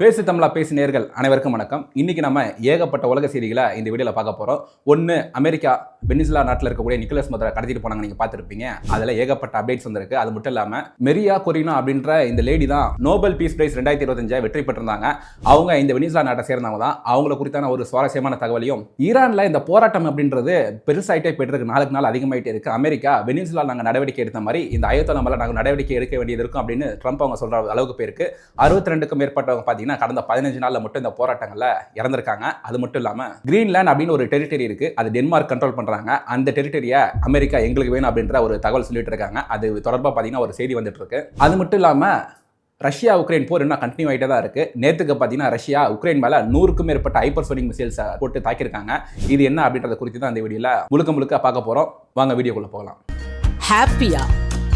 பேசு தமிழா பேசு நேர்கள். அனைவருக்கும் வணக்கம். இன்றைக்கி நம்ம ஏகப்பட்ட உலக செய்திகளை இந்த வீடியோவில் பார்க்க போகிறோம் ஒன்று அமெரிக்கா வெனிசுலா நாட்டில் இருக்கக்கூடிய நிக்கலஸ் மதுரை கடத்திட்டு போனாங்க நீங்கள் பார்த்துருப்பீங்க. அதில் ஏகப்பட்ட அப்டேட்ஸ் வந்திருக்கு. அது மட்டும் இல்லாமல் மெரியா கொரினா அப்படின்ற இந்த லேடி தான் நோபல் பீஸ் பிரைஸ் ரெண்டாயிரத்தி இருபத்தஞ்சை வெற்றி பெற்றிருந்தாங்க. அவங்க இந்த வெனிசுலா நாட்டை சேர்ந்தவங்க தான். அவங்கள குறித்தான ஒரு சுவாரஸ்யமான தகவலையும் ஈரானில் இந்த போராட்டம் அப்படின்றது பெருசாயிட்டே போயிட்டு நாளுக்கு நாள் அதிகமாகிட்டே இருக்குது அமெரிக்கா வெனிசுலா நாங்கள் நடவடிக்கை எடுத்த மாதிரி இந்த அயோத்தலை மேலே நாங்கள் நடவடிக்கை எடுக்க வேண்டியது இருக்கும் அப்படின்னு ட்ரம்ப் அவங்க சொல்கிற அளவுக்கு போயிருக்கு. அறுபத்தி ரெண்டுக்கும் மேற்பட்டவங்க பார்த்தீங்கன்னா கடந்த பதினஞ்சு நாளில் மட்டும் இந்த போராட்டங்களில் இறந்துருக்காங்க. அது மட்டும் இல்லாமல் கிரீன்லேண்ட் அப்படின்னு ஒரு டெரிட்டரி இருக்குது அது டென்மார்க் கண்ட்ரோல் பண்ணுறாங்க அந்த டெரிட்டரியை அமெரிக்கா எங்களுக்கு வேணும் அப்படின்ற ஒரு தகவல் சொல்லிட்டு இருக்காங்க. அது தொடர்பாக பார்த்தீங்கன்னா ஒரு செய்தி வந்துட்டு இருக்கு. அது மட்டும் இல்லாமல் ரஷ்யா உக்ரைன் போர் இன்னும் கண்டினியூ ஆகிட்டே தான் இருக்குது நேற்றுக்கு பார்த்தீங்கன்னா ரஷ்யா உக்ரைன் மேலே நூறுக்கும் மேற்பட்ட ஹைப்பர்சோனிக் மிசைல்ஸை போட்டு தாக்கியிருக்காங்க. இது என்ன அப்படின்றத குறித்து தான் இந்த வீடியோவில் முழுக்க முழுக்க பார்க்க போகிறோம் வாங்க வீடியோக்குள்ளே போகலாம். ஹாப்பியாக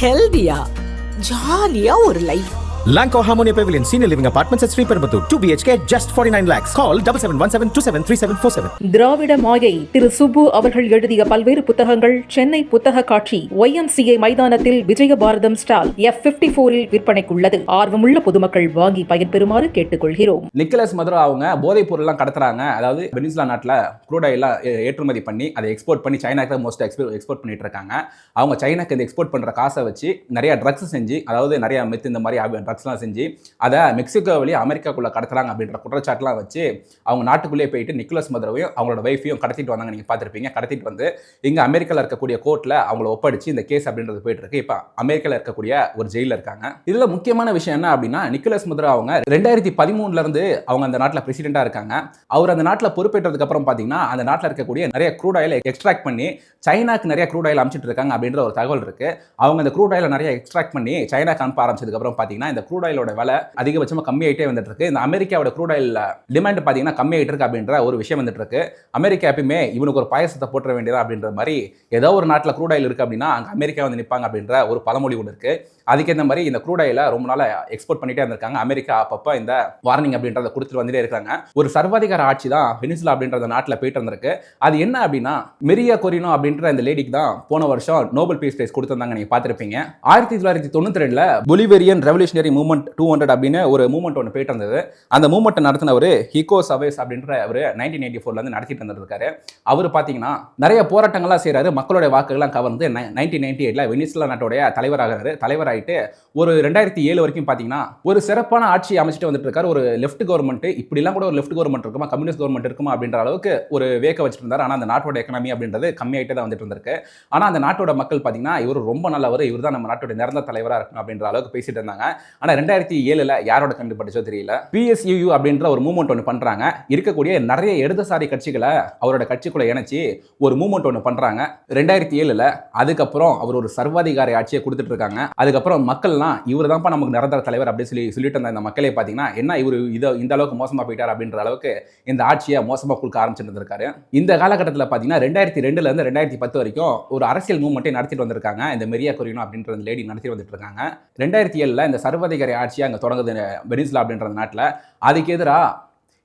ஹெல்த்தியாக ஜாலியாக ஒரு life Lanco Harmonia Pavilion Senior Living Apartments at Sri Perambatoor. 2 BHK, just 49 lakhs. Call 7717273747. Dravida Maayai Thiru Subbu அவர்கள் எழுதிய பல்வேறு புத்தகங்கள் சென்னை புத்தக காட்சி ஒய்எம்சிஏ மைதானத்தில் விஜயபாரதம் ஸ்டால் எஃப் பிப்டி போரில் விற்பனைக்குள்ளது ஆர்வமுள்ள பொதுமக்கள் வாங்கி பயன்பெறுமாறு கேட்டுக்கொள்கிறோம் நிக்கலஸ் மதுரா அவங்க போதைப் பொருள்லாம் கடத்துறாங்க அதாவது வெனிசுலா நாட்டில் க்ரூட் ஆயிலாம் ஏற்றுமதி பண்ணி அதை எக்ஸ்போர்ட் பண்ணி சைனாக்கு தான் மோஸ்ட் எக்ஸ்போர்ட் எக்ஸ்போர்ட் பண்ணிட்டு இருக்காங்க அவங்க சைனாக்கு இந்த எக்ஸ்போர்ட் பண்ணுற காசை வச்சு நிறைய ட்ரக்ஸ் செஞ்சு அதாவது நிறைய மெத்து இந்த மாதிரி ட்ரக்ஸ்லாம் செஞ்சு அதை மெக்சிகோ வழி அமெரிக்காக்குள்ளே கடத்துறாங்க அப்படின்ற குற்றச்சாட்டுலாம் வச்சு அவங்க நாட்டுக்குள்ளேயே போயிட்டு நிக்கோலஸ் மதுரவையும் அவங்களோட ஒய்ஃபையும் கடத்திட்டு வந்தாங்க நீங்கள் பார்த்துருப்பீங்க. கடத்திட்டு வந்து இங்கே அமெரிக்காவில் இருக்கக்கூடிய கோர்ட்டில் அவங்கள ஒப்படைச்சு இந்த கேஸ் அப்படின்றது போயிட்டு இருக்கு இப்போ அமெரிக்காவில் இருக்கக்கூடிய ஒரு ஜெயிலில் இருக்காங்க. இதில் முக்கியமான விஷயம் என்ன அப்படின்னா நிக்கோலஸ் மதுரா அவங்க ரெண்டாயிரத்தி பதிமூணுலேருந்து அவங்க அந்த நாட்டில் பிரசிடென்ட்டாக இருக்காங்க. அவர் அந்த நாட்டில் பொறுப்பேற்றதுக்கு அப்புறம் பார்த்தீங்கன்னா அந்த நாட்டில் இருக்கக்கூடிய நிறைய க்ரூட் ஆயில் எக்ஸ்ட்ராக்ட் பண்ணி சைனாக்கு நிறைய க்ரூட் ஆயில் அமைச்சிட்டு இருக்காங்க அப்படின்ற ஒரு தகவல் இருக்கு. அவங்க அந்த க்ரூட் ஆயில் நிறைய எக்ஸ்ட்ராக்ட் பண்ணி சைனாக்கு அனுப்ப ஆரம்பிச்சதுக்கப்புறம் பார்த்தீங்கன்னா இந்த க்ரூட் ஆயிலோட விலை அதிகபட்சமாக கம்மியாயிட்டே வந்துட்டு இருக்கு. இந்த அமெரிக்காவோட க்ரூட் ஆயில் டிமாண்ட் பார்த்தீங்கன்னா கம்மியாயிட்டு இருக்கு அப்படின்ற ஒரு விஷயம் வந்துட்டு இருக்கு. அமெரிக்கா எப்பயுமே இவனுக்கு ஒரு பாயசத்தை போட்டுற வேண்டியதா அப்படின்ற மாதிரி ஏதோ ஒரு நாட்டில் க்ரூட் ஆயில் இருக்கு அப்படின்னா அங்கே அமெரிக்கா வந்து நிற்பாங்க அப்படின்ற ஒரு பழமொழி ஒன்று இருக்கு. அதுக்கேற்ற மாதிரி இந்த க்ரூட் ஆயில ரொம்ப நாளாக எக்ஸ்போர்ட் பண்ணிட்டே இருந்திருக்காங்க. அமெரிக்கா அப்பப்போ இந்த வார்னிங் அப்படின்றத கொடுத்துட்டு வந்துட்டே இருக்காங்க. ஒரு சர்வாதிகார ஆட்சி தான் வெனிசுலா அப்படின்ற நாட்டில் போயிட்டு இருந்திருக்கு அது என்ன அப்படின்னா மெரியா கொரினோ அப்படின்ற இந்த லேடிக்கு தான் போன வருஷம் நோபல் பீஸ் பிரைஸ் கொடுத்துருந்தாங்க நீங்கள் பார்த்துருப்பீங்க. ஆயிரத்தி தொள்ளாயிரத்தி தொண்ணூற்றி ரெண்டில் Bolivarian revolutionary movement two hundred அப்படின்னு ஒரு மூவ்மெண்ட் ஒன்று போயிட்டு இருந்தது. அந்த மூவ்மெண்ட் நடத்தினவர் ஹிகோ சவேஸ் அப்படின்ற அவர் நைன்டீன் எயிட்டி ஃபோர்லேருந்து நடத்திட்டு இருந்திருக்காரு. அவர் பார்த்தீங்கன்னா நிறைய போராட்டங்கள்லாம் செய்கிறாரு மக்களுடைய வாக்குகள்லாம் கவர்ந்து நைன்டீன் நைன்டி எயிட்டில் வெனிசுலா நாட்டுடைய தலைவராகிறாரு. ஆகிட்டு ஒரு ரெண்டாயிரத்தி ஏழு வரைக்கும் பார்த்தீங்கன்னா ஒரு சிறப்பான ஆட்சி அமைச்சிட்டு வந்துட்டு இருக்காரு. ஒரு லெஃப்ட் கவர்மெண்ட் இப்படிலாம் கூட ஒரு லெஃப்ட் கவர்மெண்ட் இருக்குமா கம்யூனிஸ்ட் கவர்மெண்ட் இருக்குமா அப்படின்ற அளவுக்கு ஒரு வேக்க வச்சுட்டு இருந்தார். ஆனால் அந்த நாட்டோட எக்கனாமி அப்படின்றது கம்மியாயிட்டு தான் வந்துட்டு இருந்திருக்கு. ஆனால் அந்த நாட்டோட மக்கள் பார்த்தீங்கன்னா இவர் ரொம்ப நல்லவர் இவர் தான் நம்ம நாட்டோட நிரந்தர தலைவராக இருக்கணும் அப்படின்ற அளவுக்கு பேசிட்டு இருந்தாங்க. ஆனால் ரெண்டாயிரத்தி ஏழில் யாரோட கண்டுபிடிச்சோ தெரியல. பிஎஸ்யூ அப்படின்ற ஒரு மூவ்மெண்ட் ஒன்று பண்றாங்க. இருக்கக்கூடிய நிறைய இடதுசாரி கட்சிகளை அவரோட கட்சிக்குள்ளே இணைச்சி ஒரு மூவ்மெண்ட் ஒன்று பண்றாங்க. ரெண்டாயிரத்தி ஏழுல அதுக்கப்புறம் அவர் ஒரு சர்வாதிகாரி ஆட்சியை கொடுத்துட்டு இருக்காங்க. அதுக்கப்புறம் மக்கள்லாம் இவர் தான்ப்பா நமக்கு நிரந்தர தலைவர் அப்படின்னு சொல்லி சொல்லிட்டு இருந்த இந்த மக்களே பார்த்தீங்கன்னா என்ன இவர் இதை இந்த அளவுக்கு மோசமாக போயிட்டார் அப்படின்ற அளவுக்கு இந்த ஆட்சியை மோசமாக கொடுக்க ஆரம்பிச்சுட்டு இருந்திருக்காரு. இந்த காலகட்டத்தில் பார்த்தீங்கன்னா ரெண்டாயிரத்தி ரெண்டுலேருந்து ரெண்டாயிரத்தி பத்து வரைக்கும் ஒரு அரசியல் மூவ்மெண்ட்டே நடத்திட்டு வந்திருக்காங்க. இந்த மெரியா கொரினோ அப்படின்ற அந்த லேடி நடத்தி வந்துட்டு இருக்காங்க. ரெண்டாயிரத்தி ஏழில் இந்த சர்வதிகாரி ஆட்சியை அங்கே தொடங்குது வெனிசுலா அப்படின்ற நாட்டில். அதுக்கு எதிராக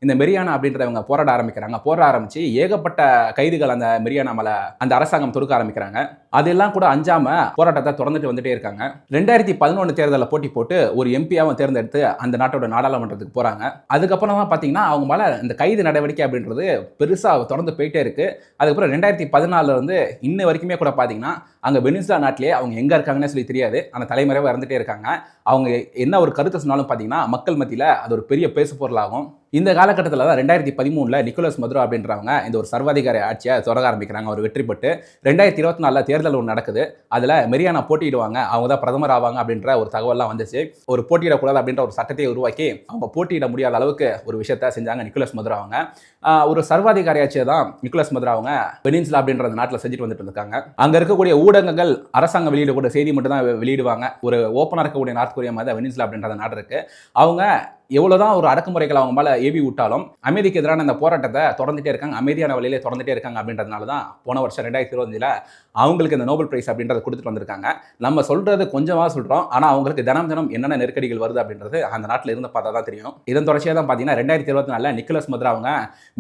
இந்த மெரியானா அப்படின்றவங்க போராட ஆரம்பிக்கிறாங்க. போராட ஆரம்பிச்சு ஏகப்பட்ட கைதுகள் அந்த மெரியானா மேல அந்த அரசாங்கம் தொடுக்க ஆரம்பிக்கிறாங்க. அதெல்லாம் கூட அஞ்சாம போராட்டத்தை தொடர்ந்துட்டு வந்துட்டே இருக்காங்க. ரெண்டாயிரத்தி பதினொன்று தேர்தலில் போட்டி போட்டு ஒரு எம்பியாவும் தேர்ந்தெடுத்து அந்த நாட்டோட நாடாளுமன்றத்துக்கு போறாங்க. அதுக்கப்புறம் தான் பார்த்தீங்கன்னா அவங்க மேல இந்த கைது நடவடிக்கை அப்படின்றது பெருசாக தொடர்ந்து போயிட்டே இருக்கு. அதுக்கப்புறம் ரெண்டாயிரத்தி பதினாலுல இருந்து இன்ன வரைக்குமே கூட பார்த்தீங்கன்னா அங்கே வெனிசுலா நாட்டிலே அவங்க எங்கே இருக்காங்கன்னு சொல்லி தெரியாது. அந்த தலைமுறையாக இறந்துட்டே இருக்காங்க. அவங்க என்ன ஒரு கருத்தை சொன்னாலும் பார்த்தீங்கன்னா மக்கள் மத்தியில் அது ஒரு பெரிய பேசு பொருளாகும் இந்த காலகட்டத்தில் தான் ரெண்டாயிரத்தி பதிமூணில் நிக்கோலஸ் மதுரா அப்படின்றவங்க இந்த ஒரு சர்வாதிகாரி ஆட்சியை தொடங்க ஆரம்பிக்கிறாங்க. அவர் வெற்றி பெற்று ரெண்டாயிரத்தி இருபத்தி நாலில் தேர்தல் ஒன்று நடக்குது. அதில் மெரியானா போட்டியிடுவாங்க. அவங்க தான் பிரதமர் ஆவாங்க அப்படின்ற ஒரு தகவல்லாம் வந்துச்சு. ஒரு போட்டியிடக்கூடாது அப்படின்ற ஒரு சட்டத்தை உருவாக்கி அவங்க போட்டியிட முடியாத அளவுக்கு ஒரு விஷயத்த செஞ்சாங்க நிக்கோலஸ் மதுரா அவங்க. ஒரு சர்வாதிகாரி ஆட்சியை தான் நிக்கோலஸ் மதுரா அவங்க வெனின்ஸ்லா அப்படின்ற அந்த நாட்டில் செஞ்சுட்டு வந்துட்டு இருக்காங்க. அங்கே இருக்கக்கூடிய ஊடகங்கள் அரசாங்கம் வெளியிடக்கூடிய செய்தி மட்டும் தான் வெளியிடுவாங்க. ஒரு ஓப்பனாக இருக்கக்கூடிய நார்த் கொரியா மாதிரி தான் வெனின்ஸ்லா அப்படின்ற அந்த நாடு இருக்குது அவங்க எவ்வளோதான் ஒரு அடக்குமுறைகள் அவங்க மேலே ஏவி விட்டாலும் அமைதிக்கு எதிரான இந்த போராட்டத்தை தொடர்ந்துட்டே இருக்காங்க அமைதியான வழியிலே தொடர்ந்துட்டே இருக்காங்க அப்படின்றதுனால தான் போன வருஷம் ரெண்டாயிரத்தி இருபத்தஞ்சில் அவங்களுக்கு இந்த நோபல் பிரைஸ் அப்படின்றத கொடுத்துட்டு வந்திருக்காங்க. நம்ம சொல்றது கொஞ்சமாக சொல்கிறோம் ஆனால் அவங்களுக்கு தினம் தினம் என்னென்ன நெருக்கடிகள் வருது அப்படின்றது அந்த நாட்டில் இருந்து பார்த்தா தான் தெரியும். இதன் தொடர்ச்சியாக தான் பார்த்தீங்கன்னா ரெண்டாயிரத்தி இருபத்தி நாலில் நிக்கலஸ் மதுரா அவங்க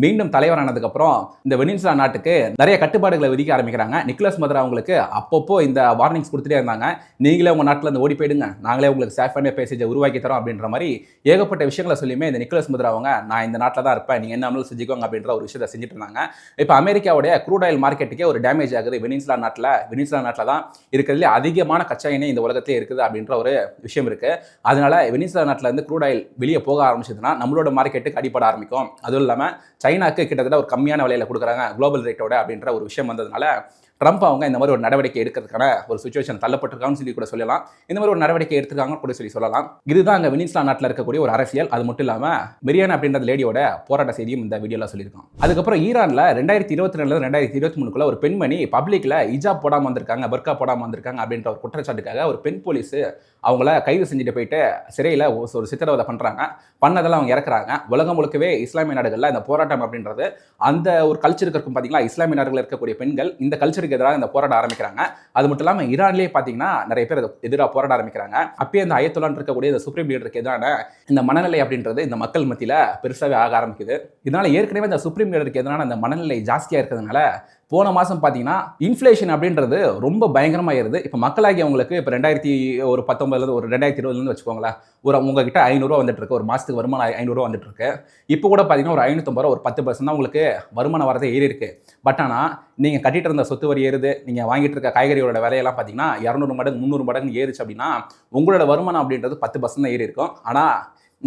மீண்டும் தலைவரானதுக்கப்புறம் இந்த வெனின்சுலா நாட்டுக்கு நிறைய கட்டுப்பாடுகளை விதிக்க ஆரம்பிக்கிறாங்க. நிக்கலஸ் மதுரா அவங்களுக்கு அப்பப்போ இந்த வார்னிங்ஸ் கொடுத்துட்டே இருந்தாங்க. நீங்களே உங்கள் நாட்டில் இருந்து ஓடி போயிடுங்க. நாங்களே உங்களுக்கு சேஃபான பேசேஜை உருவாக்கி தரோம் அப்படின்ற மாதிரி ஏகப்பட்ட ஏகப்பட்ட விஷயங்களை சொல்லியுமே இந்த நிக்கலஸ் முத்ரா அவங்க நான் இந்த நாட்டில் தான் இருப்பேன் நீங்கள் என்ன வேணாலும் செஞ்சுக்கோங்க அப்படின்ற ஒரு விஷயத்தை செஞ்சுட்டு இருந்தாங்க. இப்போ அமெரிக்காவுடைய க்ரூட் ஆயில் மார்க்கெட்டுக்கே ஒரு டேமேஜ் ஆகுது. வெனின்ஸ்லா நாட்டில் வெனின்ஸ்லா நாட்டில் தான் இருக்கிறதுலே அதிகமான கச்சா எண்ணெய் இந்த உலகத்திலே இருக்குது அப்படின்ற ஒரு விஷயம் இருக்குது அதனால வெனிஸ்லா நாட்டில் இருந்து க்ரூட் ஆயில் வெளியே போக ஆரம்பிச்சதுன்னா நம்மளோட மார்க்கெட்டுக்கு அடிப்பட ஆரம்பிக்கும். அதுவும் இல்லாமல் சைனாக்கு கிட்டத்தட்ட ஒரு கம்மியான விலையில் கொடுக்குறாங்க குளோபல் ரேட்டோட அப்படின்ற ஒரு விஷயம் வந்ததுனால ட்ரம்ப் அவங்க இந்த மாதிரி ஒரு நடவடிக்கை எடுக்கிறதுக்கான ஒரு சுச்சுவேஷன் தள்ளப்பட்டிருக்காங்கன்னு சொல்லி கூட சொல்லலாம். இந்த மாதிரி ஒரு நடவடிக்கை எடுத்திருக்காங்கன்னு கூட சொல்லி சொல்லலாம். இதுதான் அங்கே வெனிஸ்லா நாட்டில் இருக்கக்கூடிய ஒரு அரசியல். அது மட்டும் இல்லாமல் மிரியானா அப்படின்ற லேடியோட போராட்ட செய்தியும் இந்த வீடியோவில் சொல்லியிருக்கோம் அதுக்கப்புறம் ஈரானில் ரெண்டாயிரத்தி இருபத்தி ரெண்டுல ரெண்டாயிரத்தி இருபத்தி மூணுக்குள்ள ஒரு பெண்மணி பப்ளிக்கில் இஜாப் போடாமல் வந்திருக்காங்க பர்கா போடாமல் வந்திருக்காங்க அப்படின்ற ஒரு குற்றச்சாட்டுக்காக ஒரு பெண் போலீஸ் அவங்கள கைது செஞ்சுட்டு போயிட்டு சிறையில் ஒரு சித்திரவதை பண்ணுறாங்க பண்ணதெல்லாம் அவங்க இறக்குறாங்க. உலகம் முழுக்கவே இஸ்லாமிய நாடுகளில் இந்த போராட்டம் அப்படின்றது அந்த ஒரு கல்ச்சருக்கு இருக்கும் பார்த்தீங்களா இஸ்லாமிய நாடுகளில் இருக்கக்கூடிய பெண்கள் இந்த கல்ச்சர் கல்ச்சருக்கு எதிராக இந்த போராட ஆரம்பிக்கிறாங்க. அது மட்டும் இல்லாமல் ஈரான்லேயே பார்த்தீங்கன்னா நிறைய பேர் எதிராக போராட ஆரம்பிக்கிறாங்க. அப்பயே இந்த அயத்துலான் இருக்கக்கூடிய இந்த சுப்ரீம் லீடருக்கு எதிரான இந்த மனநிலை அப்படின்றது இந்த மக்கள் மத்தியில் பெருசாகவே ஆக ஆரம்பிக்குது. இதனால ஏற்கனவே இந்த சுப்ரீம் லீடருக்கு எதிரான அந்த மனநிலை ஜாஸ்தியாக இருக்கிறதுனால போன மாதம் பார்த்தீங்கன்னா இன்ஃப்ளேஷன் அப்படின்றது ரொம்ப பயங்கரமாக ஏறுது இப்போ மக்களாகி அவங்களுக்கு இப்போ ரெண்டாயிரத்தி ஒரு பத்தொம்பதுலேருந்து ஒரு ரெண்டாயிரத்தி இருபதுலேருந்து வச்சுக்கோங்களேன் ஒரு உங்ககிட்ட ஐநூறுரூவா வந்துட்டு இருக்கு ஒரு மாதத்துக்கு வருமானம் ஐநூறுரூவா வந்துட்டு இருக்கு இப்போ கூட பார்த்தீங்கன்னா ஒரு ஐநூற்றம்பது ரூபா ஒரு பத்து பர்சன்ட் தான் உங்களுக்கு வருமானம் வரதே ஏறி இருக்கு பட் ஆனால் நீங்கள் கட்டிட்டு இருந்த சொத்து வரி ஏறுது. நீங்கள் வாங்கிட்டு இருக்க காய்கறிகளோட விலையெல்லாம் பார்த்தீங்கன்னா இரநூறு மடங்கு முந்நூறு மடங்கு ஏறுச்சு அப்படின்னா உங்களோட வருமானம் அப்படின்றது பத்து பர்சன்ட் தான் ஏறி இருக்கும் ஆனால்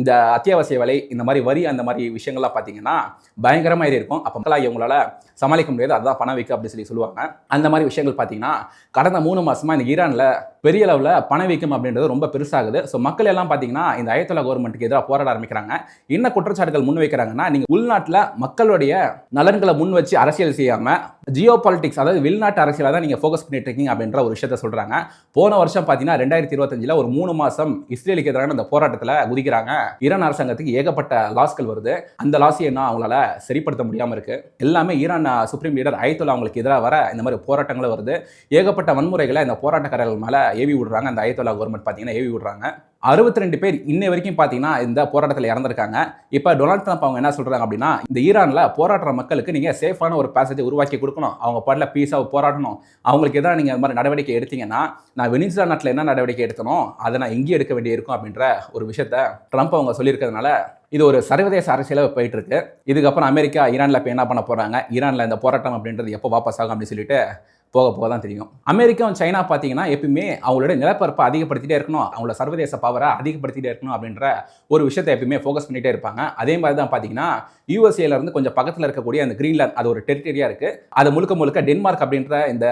இந்த அத்தியாவசிய விலை இந்த மாதிரி வரி அந்த மாதிரி விஷயங்கள்லாம் பார்த்தீங்கன்னா பயங்கரமாக ஏறி இருக்கும். அப்போ மக்களாக இவங்களால சமாளிக்க முடியாது. அதுதான் பணவீக்கம் அப்படின்னு சொல்லி சொல்லுவாங்க. அந்த மாதிரி விஷயங்கள் பார்த்தீங்கன்னா கடந்த மூணு மாதமாக இந்த ஈரானில் பெரிய அளவில் பண வீக்கம் அப்படின்றது ரொம்ப பெருசாகுது. ஸோ மக்கள் எல்லாம் பார்த்தீங்கன்னா இந்த அயத்தொலா கவர்மெண்ட்டுக்கு எதிராக போராட ஆரம்பிக்கிறாங்க. என்ன குற்றச்சாட்டுகள் முன் வைக்கிறாங்கன்னா நீங்கள் உள்நாட்டில் மக்களுடைய நலன்களை முன் வச்சு அரசியல் செய்யாமல் ஜியோ பாலிட்டிக்ஸ் அதாவது வெளிநாட்டு அரசியலாக தான் நீங்கள் ஃபோக்கஸ் பண்ணிட்டு இருக்கீங்க அப்படின்ற ஒரு விஷயத்த சொல்கிறாங்க போன வருஷம் பார்த்தீங்கன்னா ரெண்டாயிரத்தி இருபத்தஞ்சில் ஒரு மூணு மாதம் இஸ்ரேலுக்கு எதிரான அந்த போராட்டத்தில் குதிக்கிறாங்க. ஈரான் அரசாங்கத்துக்கு ஏகப்பட்ட லாஸ்கள் வருது. அந்த லாஸை என்ன அவங்களால சரிப்படுத்த முடியாமல் இருக்கு. எல்லாமே ஈரான் சுப்ரீம் லீடர் அயத்துல்லா அவங்களுக்கு எதிராக வர இந்த மாதிரி போராட்டங்களும் வருது. ஏகப்பட்ட வன்முறைகளை இந்த போராட்டக்காரர்கள் மேலே ஏவி விடுறாங்க. அந்த அயத்துல்லா கவர்மெண்ட் பார்த்தீங்கன்னா ஏவி விடுறாங்க. அறுபத்தி ரெண்டு பேர் இன்ன வரைக்கும் பார்த்தீங்கன்னா இந்த போராட்டத்தில் இறந்துருக்காங்க. இப்போ டொனால்ட் ட்ரம்ப் அவங்க என்ன சொல்கிறாங்க அப்படின்னா இந்த ஈரானில் போராடுற மக்களுக்கு நீங்கள் சேஃபான ஒரு பேசேஜை உருவாக்கி கொடுக்கணும். அவங்க பாட்டில் பீஸாக போராடணும். அவங்களுக்கு எதாவது நீங்கள் இந்த மாதிரி நடவடிக்கை எடுத்தீங்கன்னா நான் வெனிசுலா நாட்டில் என்ன நடவடிக்கை எடுத்தனோ அதை நான் எங்கேயும் எடுக்க வேண்டியிருக்கும் அப்படின்ற ஒரு விஷயத்த ட்ரம்ப் அவங்க சொல்லியிருக்கிறதுனால இது ஒரு சர்வதேச அரசியலாக போயிட்டு இருக்கு. இதுக்கப்புறம் அமெரிக்கா ஈரானில் இப்போ என்ன பண்ண போகிறாங்க ஈரானில் இந்த போராட்டம் அப்படின்றது எப்போ வாபஸ் ஆகும் அப்படின்னு சொல்லிட்டு போக போக தான் தெரியும். அமெரிக்காவும் சைனா பார்த்தீங்கன்னா எப்பயுமே அவங்களோட நிலப்பரப்பை அதிகப்படுத்திட்டே இருக்கணும். அவங்களோட சர்வதேச பவரை அதிகப்படுத்திட்டே இருக்கணும் அப்படின்ற ஒரு விஷயத்தை எப்பயுமே ஃபோக்கஸ் பண்ணிட்டே இருப்பாங்க. அதே மாதிரி தான் பார்த்தீங்கன்னா யூஎஸ்ஏலேருந்து கொஞ்சம் பக்கத்தில் இருக்கக்கூடிய அந்த கிரீன்லாந்து அது ஒரு டெரிட்டரியாக இருக்குது அது முழுக்க முழுக்க டென்மார்க் அப்படின்ற இந்த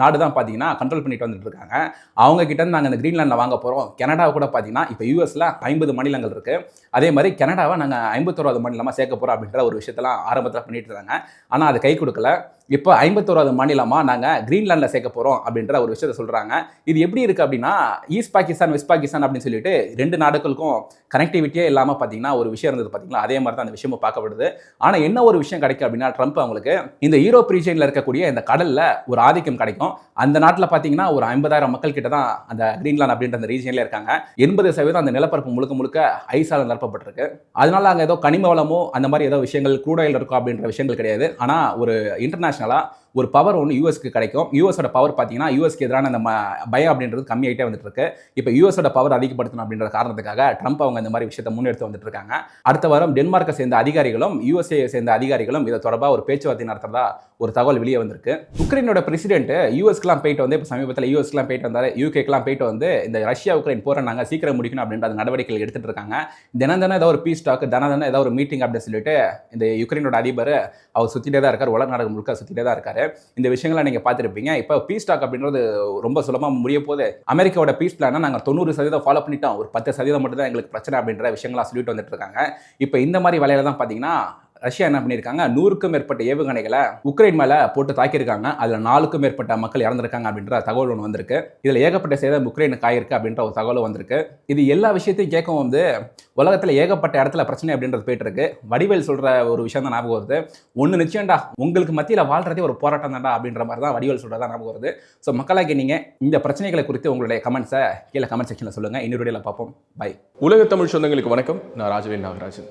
நாடு தான் பார்த்தீங்கன்னா கண்ட்ரோல் பண்ணிட்டு வந்துட்டு இருக்காங்க. அவங்க கிட்ட இருந்து நாங்கள் இந்த கிரீன்லாண்டில் வாங்க போகிறோம் கனடா கூட பார்த்தீங்கன்னா இப்போ யூஎஸில் ஐம்பது மாநிலங்கள் இருக்குது அதே மாதிரி கனடாவை நாங்கள் ஐம்பத்தோராவது மாநிலமாக சேர்க்க போகிறோம் அப்படின்ற ஒரு விஷயத்தெல்லாம் ஆரம்பத்தில் பண்ணிட்டு இருந்தாங்க. ஆனால் அது கை கொடுக்கல. இப்போ ஐம்பத்தோராவது மாநிலமாக நாங்கள் கிரீன்லாண்டில் சேர்க்க போகிறோம் அப்படின்ற ஒரு விஷயத்த சொல்கிறாங்க இது எப்படி இருக்குது அப்படின்னா ஈஸ்ட் பாகிஸ்தான் வெஸ்ட் பாகிஸ்தான் அப்படின்னு சொல்லிட்டு ரெண்டு நாடுகளுக்கும் கனெக்டிவிட்டியே இல்லாமல் பார்த்தீங்கன்னா ஒரு விஷயம் இருந்தது பார்த்தீங்களா அதே மாதிரி தான் அந்த விஷயமும் பார்க்கப்படுது. ஆனால் என்ன ஒரு விஷயம் கிடைக்கும் அப்படின்னா ட்ரம்ப் அவங்களுக்கு இந்த யூரோப் ரீஜனில் இருக்கக்கூடிய இந்த கடலில் ஒரு ஆதிக்கம் கிடைக்கும். அந்த நாட்டில் பார்த்தீங்கன்னா ஒரு ஐம்பதாயிரம் மக்கள் கிட்ட தான் அந்த க்ரீன்லாண்ட் அப்படின்ற அந்த ரீஜனில் இருக்காங்க. எண்பது சதவீதம் அந்த நிலப்பரப்பு முழுக்க முழுக்க ஐஸால் நிரப்பப்பட்டிருக்கு. அதனால அங்கே ஏதோ கனிம வளமோ அந்த மாதிரி ஏதோ விஷயங்கள் கூடையில் இருக்கும் அப்படின்ற விஷயங்கள் கிடையாது. ஆனால் ஒரு internacional ஒரு பவர் ஒன்று யூஎஸ்க்கு கிடைக்கும். யூஎஸோட பவர் பார்த்தீங்கன்னா யூஎஸ்க்கு எதிரான அந்த பயம் அப்படின்றது கம்மியாயிட்டே வந்துட்டு இருக்கு இப்போ யூஎஸோட பவர் அதிகப்படுத்தணும் அப்படின்ற காரணத்துக்காக ட்ரம்ப் அவங்க இந்த மாதிரி விஷயத்தை முன்னெடுத்து வந்துட்டு இருக்காங்க அடுத்த வாரம் டென்மார்க்கை சேர்ந்த அதிகாரிகளும் யூஎஸ்ஏ சேர்ந்த அதிகாரிகளும் இதை தொடர்பாக ஒரு பேச்சுவார்த்தை நடத்துறதா ஒரு தகவல் வெளியே வந்திருக்கு. உக்ரைனோட பிரசிடென்ட் யூஎஸ்க்குலாம் போயிட்டு வந்து இப்போ சமீபத்தில் யூஎஸ்க்குலாம் போயிட்டு வந்தாரு. யூகேக்கெலாம் போயிட்டு வந்து இந்த ரஷ்யா உக்ரைன் போரை நாங்கள் சீக்கிரம் முடிக்கணும் அப்படின்ற அந்த நடவடிக்கைகள் எடுத்துட்டு இருக்காங்க. தினம் தினம் ஏதாவது ஒரு பீஸ் டாக் தினம் தினம் ஏதாவது ஒரு மீட்டிங் அப்படின்னு சொல்லிட்டு இந்த யுக்ரைனோட அதிபர் அவர் சுற்றிட்டே தான் இருக்கார். உலக நாடு முழுக்க சுற்றிட்டே தான் இருக்கார். இந்த விஷயங்களை நீங்கள் பார்த்துருப்பீங்க. இப்போ பீஸ் டாக் அப்படின்றது ரொம்ப சுலபமாக முடிய போது அமெரிக்காவோட பீஸ் பிளானை நாங்கள் தொண்ணூறு சதவீதம் ஃபாலோ பண்ணிட்டோம். ஒரு பத்து சதவீதம் மட்டும் தான் எங்களுக்கு பிரச்சனை அப்படின்ற விஷயங்களாம் சொல்லிட்டு வந்துட்டு இருக்காங்க. இப்போ இந்த மாதிரி வேலையில தான் பார்த்தீங்கன்னா ரஷ்யா என்ன பண்ணியிருக்காங்க? நூறுக்கும் மேற்பட்ட ஏவுகணைகளை உக்ரைன் மேலே போட்டு தாக்கியிருக்காங்க. அதில் நாலுக்கும் மேற்பட்ட மக்கள் இறந்திருக்காங்க அப்படின்ற தகவல் ஒன்று வந்திருக்கு. இதில் ஏகப்பட்ட சேதம் உக்ரைனுக்கு ஆயிருக்கு அப்படின்ற ஒரு தகவல் வந்திருக்கு. இது எல்லா விஷயத்தையும் கேட்கும் வந்து உலகத்தில் ஏகப்பட்ட இடத்துல பிரச்சனை அப்படின்றது போயிட்டு இருக்கு வடிவேல் சொல்கிற ஒரு விஷயம் தான் ஞாபகம் வருது. ஒன்று நிச்சயம்டா உங்களுக்கு மத்தியில் வாழ்றதே ஒரு போராட்டம் தான்டா அப்படின்ற மாதிரி தான் வடிவேல் சொல்கிறதா ஞாபகம் வருது. ஸோ மக்களாகி நீங்கள் இந்த பிரச்சனைகளை குறித்து உங்களுடைய கமெண்ட்ஸை கீழே கமெண்ட் செக்ஷனில் சொல்லுங்கள் இன்னொரு பார்ப்போம். பை உலக தமிழ் சொந்தங்களுக்கு வணக்கம். நான் ராஜவேல் நாகராஜன்.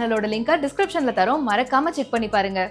சேனலோட லிங்கை டிஸ்கிரிப்ஷன்ல தரோம். மறக்காம செக் பண்ணி பாருங்க.